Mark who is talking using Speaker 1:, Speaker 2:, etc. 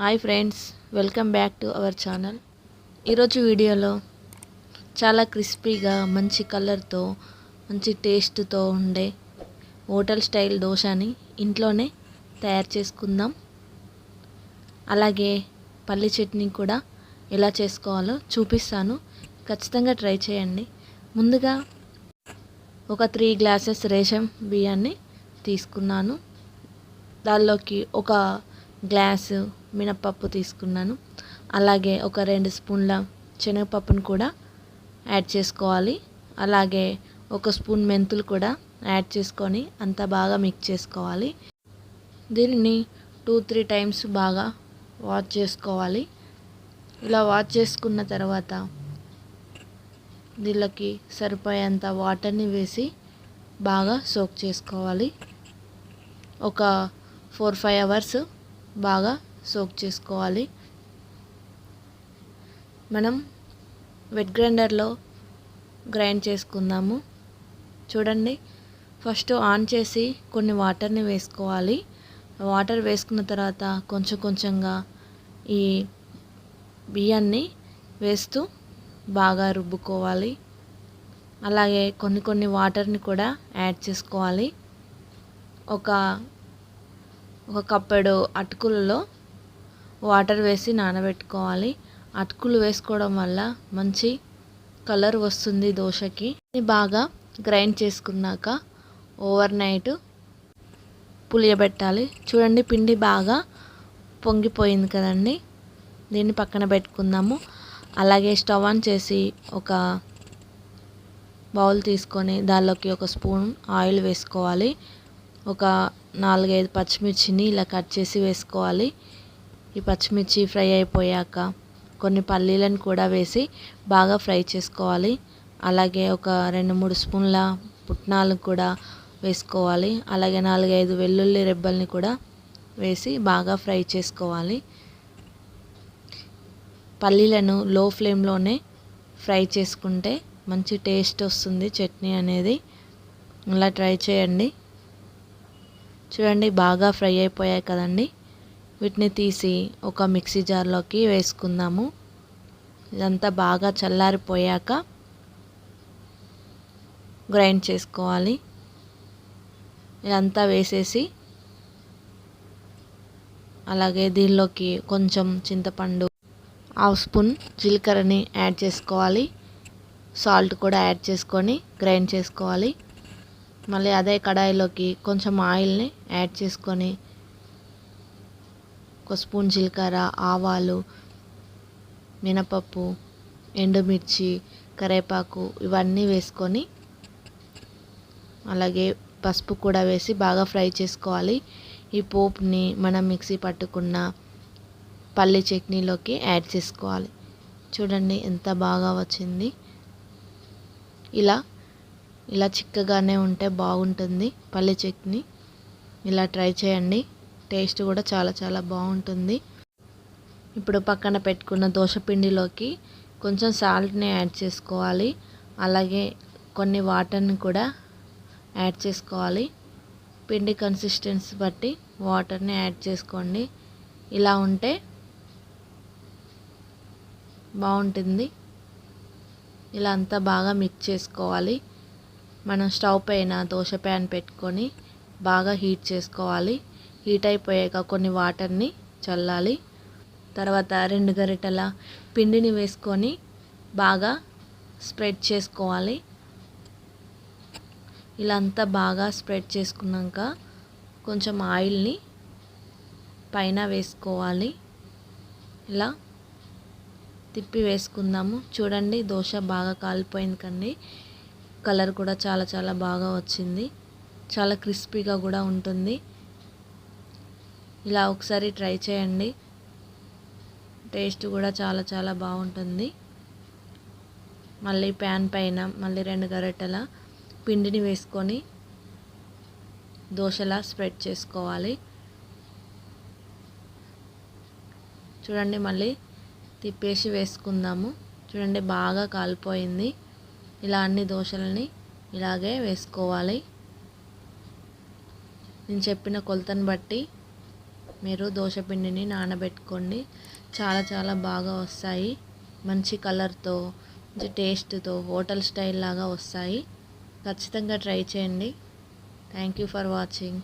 Speaker 1: Hi friends welcome back to our channel ఈరోజు వీడియోలో చాలా క్రిస్పీగా మంచి కలర్తో మంచి టేస్ట్తో ఉండే హోటల్ స్టైల్ దోశని ఇంట్లోనే తయారు చేసుకుందాం. అలాగే పల్లి చట్నీ కూడా ఎలా చేసుకోవాలో చూపిస్తాను. ఖచ్చితంగా ట్రై చేయండి. ముందుగా ఒక త్రీ గ్లాసెస్ రేషన్ బియ్యాన్ని తీసుకున్నాను. దానిలోకి ఒక గ్లాసు మినపప్పు తీసుకున్నాను. అలాగే ఒక రెండు స్పూన్ల శనగపప్పును కూడా యాడ్ చేసుకోవాలి. అలాగే ఒక స్పూన్ మెంతులు కూడా యాడ్ చేసుకొని అంతా బాగా మిక్స్ చేసుకోవాలి. దీనిని టూ త్రీ టైమ్స్ బాగా వాష్ చేసుకోవాలి. ఇలా వాష్ చేసుకున్న తర్వాత దీళ్ళకి సరిపోయేంత వాటర్ని వేసి బాగా సోక్ చేసుకోవాలి. ఒక ఫోర్ ఫైవ్ అవర్స్ బాగా సోక్ చేసుకోవాలి. మనం వెట్ గ్రైండర్లో గ్రైండ్ చేసుకుందాము. చూడండి ఫస్ట్ ఆన్ చేసి కొన్ని వాటర్ని వేసుకోవాలి. వాటర్ వేసుకున్న తర్వాత కొంచెం కొంచెంగా ఈ బియ్యాన్ని వేస్తూ బాగా రుబ్బుకోవాలి. అలాగే కొన్ని కొన్ని వాటర్ని కూడా యాడ్ చేసుకోవాలి. ఒక ఒక కప్పెడు అటుకులలో వాటర్ వేసి నానబెట్టుకోవాలి. అటుకులు వేసుకోవడం వల్ల మంచి కలర్ వస్తుంది దోశకి. బాగా గ్రైండ్ చేసుకున్నాక ఓవర్ నైట్ పులియబెట్టాలి. చూడండి పిండి బాగా పొంగిపోయింది కదండి. దీన్ని పక్కన పెట్టుకుందాము. అలాగే స్టవ్ ఆన్ చేసి ఒక బౌల్ తీసుకొని దానిలోకి ఒక స్పూన్ ఆయిల్ వేసుకోవాలి. ఒక నాలుగైదు పచ్చిమిర్చిని ఇలా కట్ చేసి వేసుకోవాలి. ఈ పచ్చిమిర్చి ఫ్రై అయిపోయాక కొన్ని పల్లీలను కూడా వేసి బాగా ఫ్రై చేసుకోవాలి. అలాగే ఒక రెండు మూడు స్పూన్ల పుట్నాలు కూడా వేసుకోవాలి. అలాగే నాలుగైదు వెల్లుల్లి రెబ్బల్ని కూడా వేసి బాగా ఫ్రై చేసుకోవాలి. పల్లీలను లో ఫ్లేమ్లోనే ఫ్రై చేసుకుంటే మంచి టేస్ట్ వస్తుంది చట్నీ అనేది. అలా ట్రై చేయండి. చూడండి బాగా ఫ్రై అయిపోయాయి కదండి. వీటిని తీసి ఒక మిక్సీ జార్లోకి వేసుకుందాము. ఇదంతా బాగా చల్లారిపోయాక గ్రైండ్ చేసుకోవాలి. ఇదంతా వేసేసి అలాగే దీనిలోకి కొంచెం చింతపండు హాఫ్ స్పూన్ జీలకర్రని యాడ్ చేసుకోవాలి. సాల్ట్ కూడా యాడ్ చేసుకొని గ్రైండ్ చేసుకోవాలి. మళ్ళీ అదే కడాయిలోకి కొంచెం ఆయిల్ని యాడ్ చేసుకొని ఒక స్పూన్ జీలకర్ర ఆవాలు మినపప్పు ఎండుమిర్చి కరివేపాకు ఇవన్నీ వేసుకొని అలాగే పసుపు కూడా వేసి బాగా ఫ్రై చేసుకోవాలి. ఈ పోపుని మనం మిక్సీ పట్టుకున్న పల్లి చట్నీలోకి యాడ్ చేసుకోవాలి. చూడండి ఎంత బాగా వచ్చింది. ఇలా ఇలా చిక్కగానే ఉంటే బాగుంటుంది పల్లి చట్నీ. ఇలా ట్రై చేయండి. టేస్ట్ కూడా చాలా చాలా బాగుంటుంది. ఇప్పుడు పక్కన పెట్టుకున్న దోశ పిండిలోకి కొంచెం సాల్ట్ని యాడ్ చేసుకోవాలి. అలాగే కొన్ని వాటర్ని కూడా యాడ్ చేసుకోవాలి. పిండి కన్సిస్టెన్సీ బట్టి వాటర్ని యాడ్ చేసుకోండి. ఇలా ఉంటే బాగుంటుంది. ఇలా అంతా బాగా మిక్స్ చేసుకోవాలి. మనం స్టవ్ పైన దోశ ప్యాన్ పెట్టుకొని బాగా హీట్ చేసుకోవాలి. హీట్ అయిపోయాక కొన్ని వాటర్ని చల్లాలి. తర్వాత రెండు గరిటెల పిండిని వేసుకొని బాగా స్ప్రెడ్ చేసుకోవాలి. ఇలా అంతా బాగా స్ప్రెడ్ చేసుకున్నాక కొంచెం ఆయిల్ని పైన వేసుకోవాలి. ఇలా తిప్పి వేసుకుందాము. చూడండి దోశ బాగా కాలిపోయింది కండి కలర్ కూడా చాలా చాలా బాగా వచ్చింది. చాలా క్రిస్పీగా కూడా ఉంటుంది. ఇలా ఒకసారి ట్రై చేయండి. టేస్ట్ కూడా చాలా చాలా బాగుంటుంది. మళ్ళీ ప్యాన్ పైన మళ్ళీ రెండు గరెటల పిండిని వేసుకొని దోశలా స్ప్రెడ్ చేసుకోవాలి. చూడండి మళ్ళీ తిప్పేసి వేసుకుందాము. చూడండి బాగా కాలిపోయింది. ఇలా అన్ని దోశలని ఇలాగే వేసుకోవాలి. నేను చెప్పిన కొలతను బట్టి మీరు దోశ పిండిని నానబెట్టుకోండి. చాలా చాలా బాగా వస్తాయి. మంచి కలర్తో మంచి టేస్ట్తో హోటల్ స్టైల్ లాగా వస్తాయి. ఖచ్చితంగా ట్రై చేయండి. Thank you for watching.